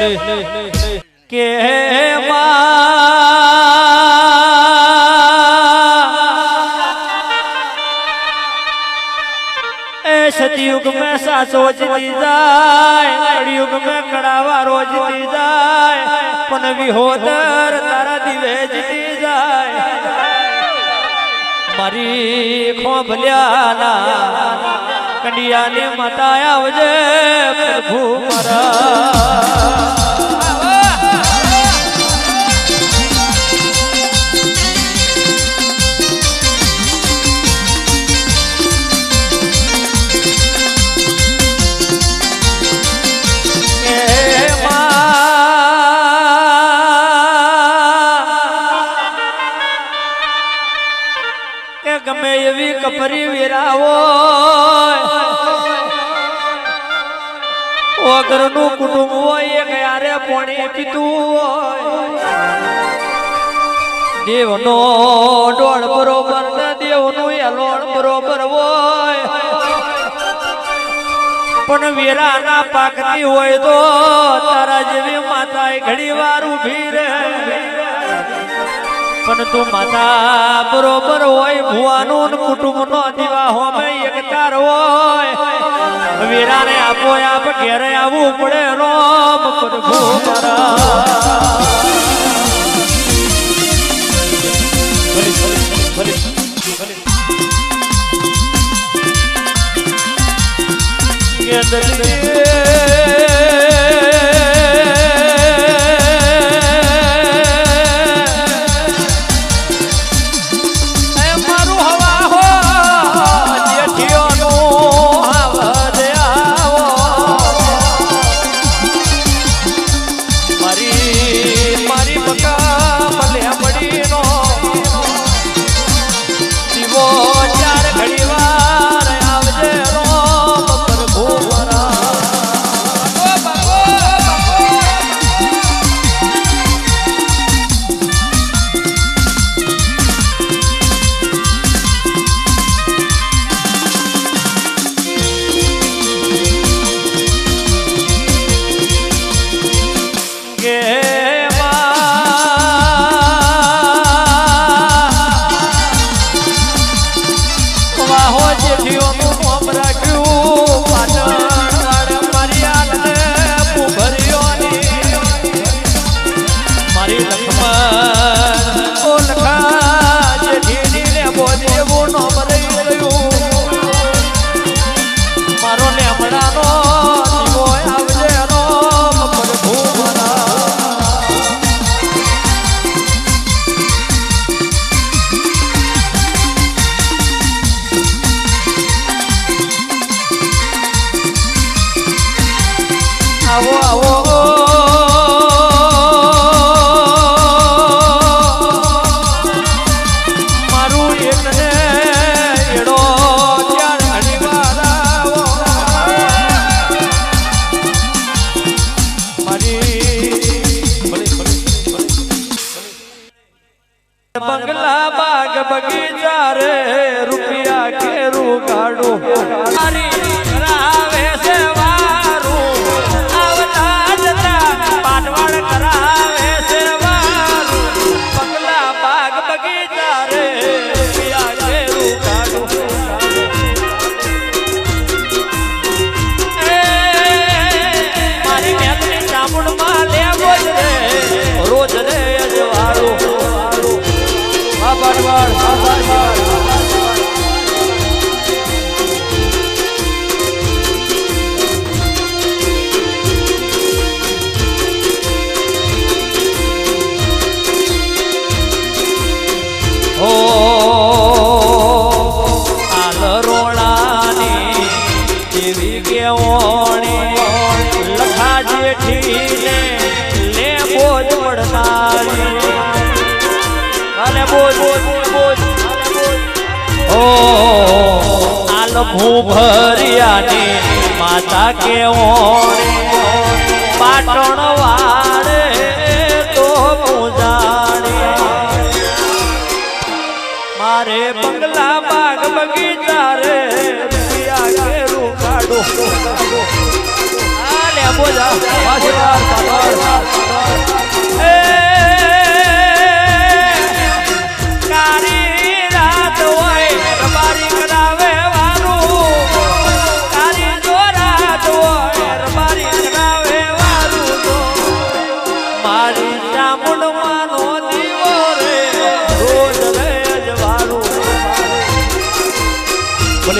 કે સતયુગ મેં સાસો જીતી જાય, કળિયુગ મેં કડાવા રોજ જાય, પણ વિહોતર તારા દિવે જીતી જાય. મારી ખોભલ્યાના કંડિયાને માતા આવજે પ્રભુ મારા. કે ગમે એવી કપરી વેરાવો. વગરનું કુટુંબ હોય, એક યારે પોણી પીતું હોય. દેવનો ડોળ બરોબર ને દેવનું એલોણ બરોબર હોય. પણ વેરાના પાકતી હોય તો તારા જેવી માતા ઘડી વાર ઊભી રહે. પણ તું માતા બરોબર હોય, ભુવાનું કુટુંબ નો દીવા હોમે એક તાર હોય. વીરાને આપો આપ, ઘેરે આવવું પડે રોમ પ્રભુ મારા. એ આલ ભૂભરિયાની માતા કેવો પાટણ વાળે તો પૂજાણી મારે બંગલા બાગ બગીચા રે કેરું કાઢું. આશીર્વાદ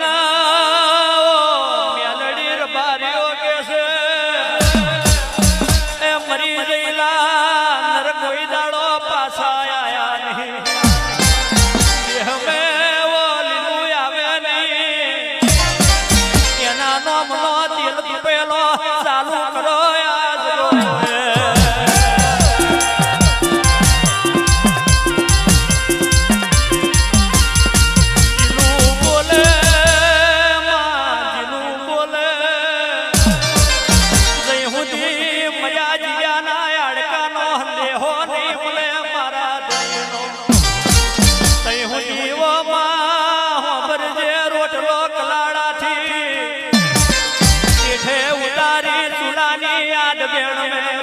Krishna.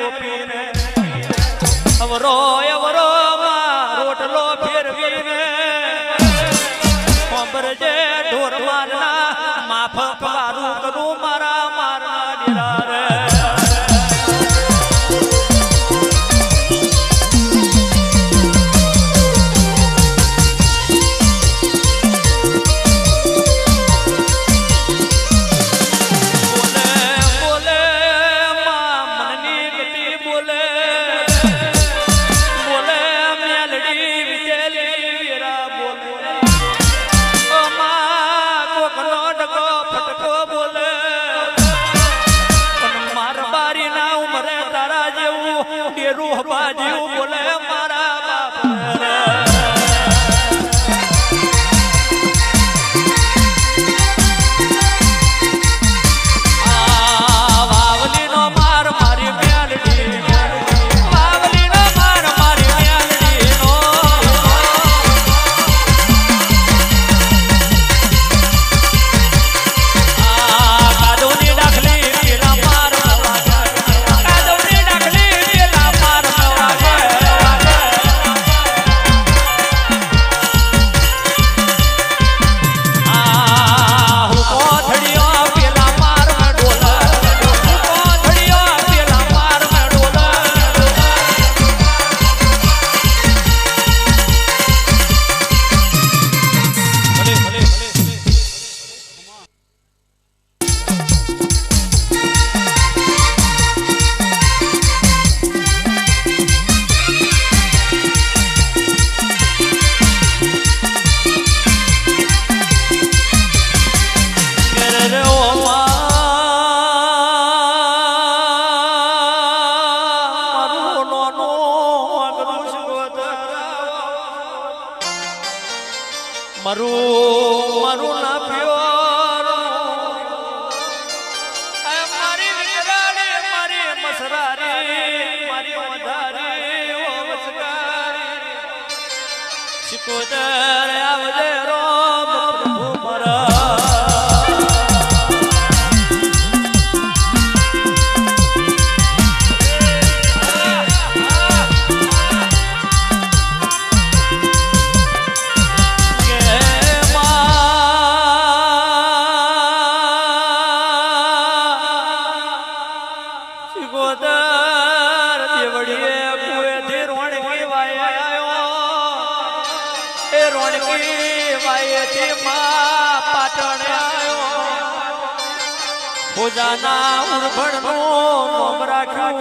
રોપીને. અવરો કુદર આવજે. રોજાના ઉર્ભણ નો રાખ્યું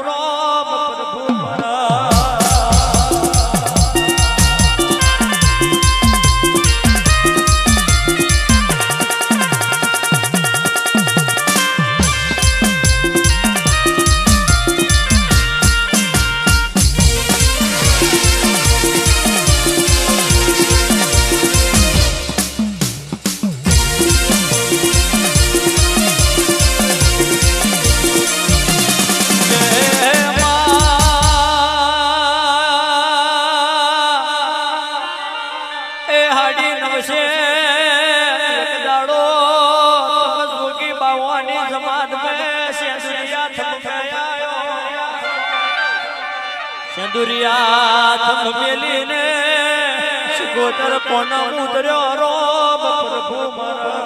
દુરિયા થમ મેલીને શિકોતર પોના ઉતર્યો રોબ પ્રભુ મારા